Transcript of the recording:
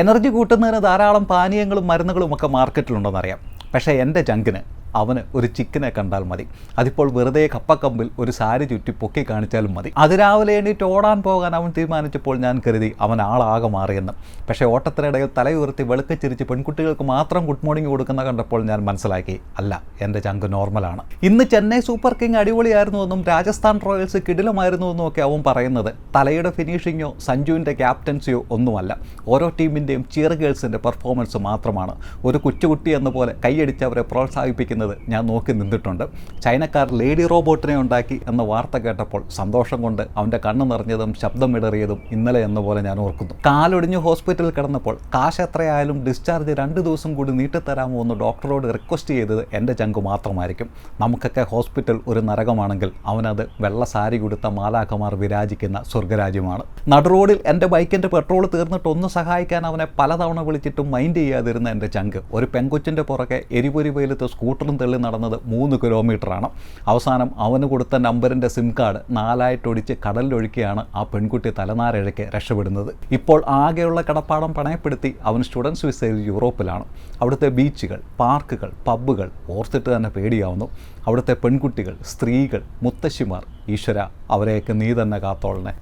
Energy കൂട്ടുന്നതിന് ധാരാളം പാനീയങ്ങളും മരുന്നുകളും ഒക്കെ മാർക്കറ്റിലുണ്ടെന്നറിയാം. പക്ഷേ എന്റെ ചങ്കിന് അവന് ഒരു ചിക്കനെ കണ്ടാൽ മതി. അതിപ്പോൾ വെറുതെ കപ്പക്കമ്പിൽ ഒരു സാരി ചുറ്റി പൊക്കി കാണിച്ചാലും മതി. അതിരാവിലെ എണീറ്റ് ഓടാൻ പോകാൻ അവൻ തീരുമാനിച്ചപ്പോൾ ഞാൻ കരുതി അവൻ ആളാകെ മാറിയെന്ന്. പക്ഷേ ഓട്ടത്തിനിടയിൽ തലയുയർത്തി വെളുക്കച്ചിരിച്ച് പെൺകുട്ടികൾക്ക് മാത്രം ഗുഡ് മോർണിംഗ് കൊടുക്കുന്ന കണ്ടപ്പോൾ ഞാൻ മനസ്സിലാക്കി അല്ല എന്റെ ചങ്ക് നോർമലാണ് ഇന്ന് ചെന്നൈ സൂപ്പർ കിങ് അടിപൊളിയായിരുന്നു എന്നും രാജസ്ഥാൻ റോയൽസ് കിടിലമായിരുന്നു എന്നും ഒക്കെ അവൻ പറയുന്നത്. തലയുടെ ഫിനിഷിങ്ങോ സഞ്ജുവിന്റെ ക്യാപ്റ്റൻസിയോ ഒന്നുമല്ല. ഓരോ ടീമിന്റെയും ചിയർ ഗേൾസിന്റെ പെർഫോമൻസ് മാത്രമാണ്. ഒരു കൊച്ചുകുട്ടി എന്ന പോലെ കൈയടിച്ചവരെ പ്രോത്സാഹിപ്പിക്കുന്നത് ഞാൻ നോക്കി നിന്നിട്ടുണ്ട്. ചൈനക്കാർ ലേഡി റോബോട്ടിനെ ഉണ്ടാക്കി എന്ന വാർത്ത കേട്ടപ്പോൾ സന്തോഷം കൊണ്ട് അവന്റെ കണ്ണ് നിറഞ്ഞതും ശബ്ദം ഇടറിയതും ഇന്നലെ എന്ന പോലെ ഞാൻ ഓർക്കുന്നു. കാലൊടിഞ്ഞ് ഹോസ്പിറ്റലിൽ കിടന്നപ്പോൾ കാശ് എത്രയായാലും ഡിസ്ചാർജ് രണ്ട് ദിവസം കൂടി നീട്ടിത്തരാമോ എന്ന് ഡോക്ടറോട് റിക്വസ്റ്റ് ചെയ്തത് എന്റെ ചങ്കു മാത്രമായിരിക്കും. നമുക്കൊക്കെ ഹോസ്പിറ്റൽ ഒരു നരകമാണെങ്കിൽ അവനത് വെള്ള സാരി കൊടുത്ത മാലാഖമാർ വിരാജിക്കുന്ന സ്വർഗരാജ്യമാണ്. നടുറോഡിൽ എന്റെ ബൈക്കിന്റെ പെട്രോൾ തീർന്നിട്ട് ഒന്ന് സഹായിക്കാൻ അവനെ പലതവണ വിളിച്ചിട്ടും മൈൻഡ് ചെയ്യാതിരുന്ന എന്റെ ചങ്ക്. ഒരു പെങ്കൊച്ചിന്റെ പുറകെ എരിപൊരി വെയിലത്ത് സ്കൂട്ടറും തള്ളി നടന്നത് മൂന്ന് കിലോമീറ്ററാണ്. അവസാനം അവന് കൊടുത്ത നമ്പറിന്റെ സിം കാർഡ് നാലായിട്ടൊടിച്ച് കടലിലൊഴുക്കിയാണ് ആ പെൺകുട്ടി തലനാരിഴയ്ക്ക് രക്ഷപ്പെടുന്നത്. ഇപ്പോൾ ആകെയുള്ള കടപ്പാടം പണയപ്പെടുത്തി അവൻ സ്റ്റുഡൻസ് വിസയിൽ യൂറോപ്പിലാണ്. അവിടുത്തെ ബീച്ചുകൾ പാർക്കുകൾ പബ്ബുകൾ ഓർത്തിട്ട് തന്നെ പേടിയാവുന്നു. അവിടുത്തെ പെൺകുട്ടികൾ സ്ത്രീകൾ മുത്തശ്ശിമാർ ഈശ്വര അവരെയൊക്കെ നീ തന്നെ കാത്തോളണേ.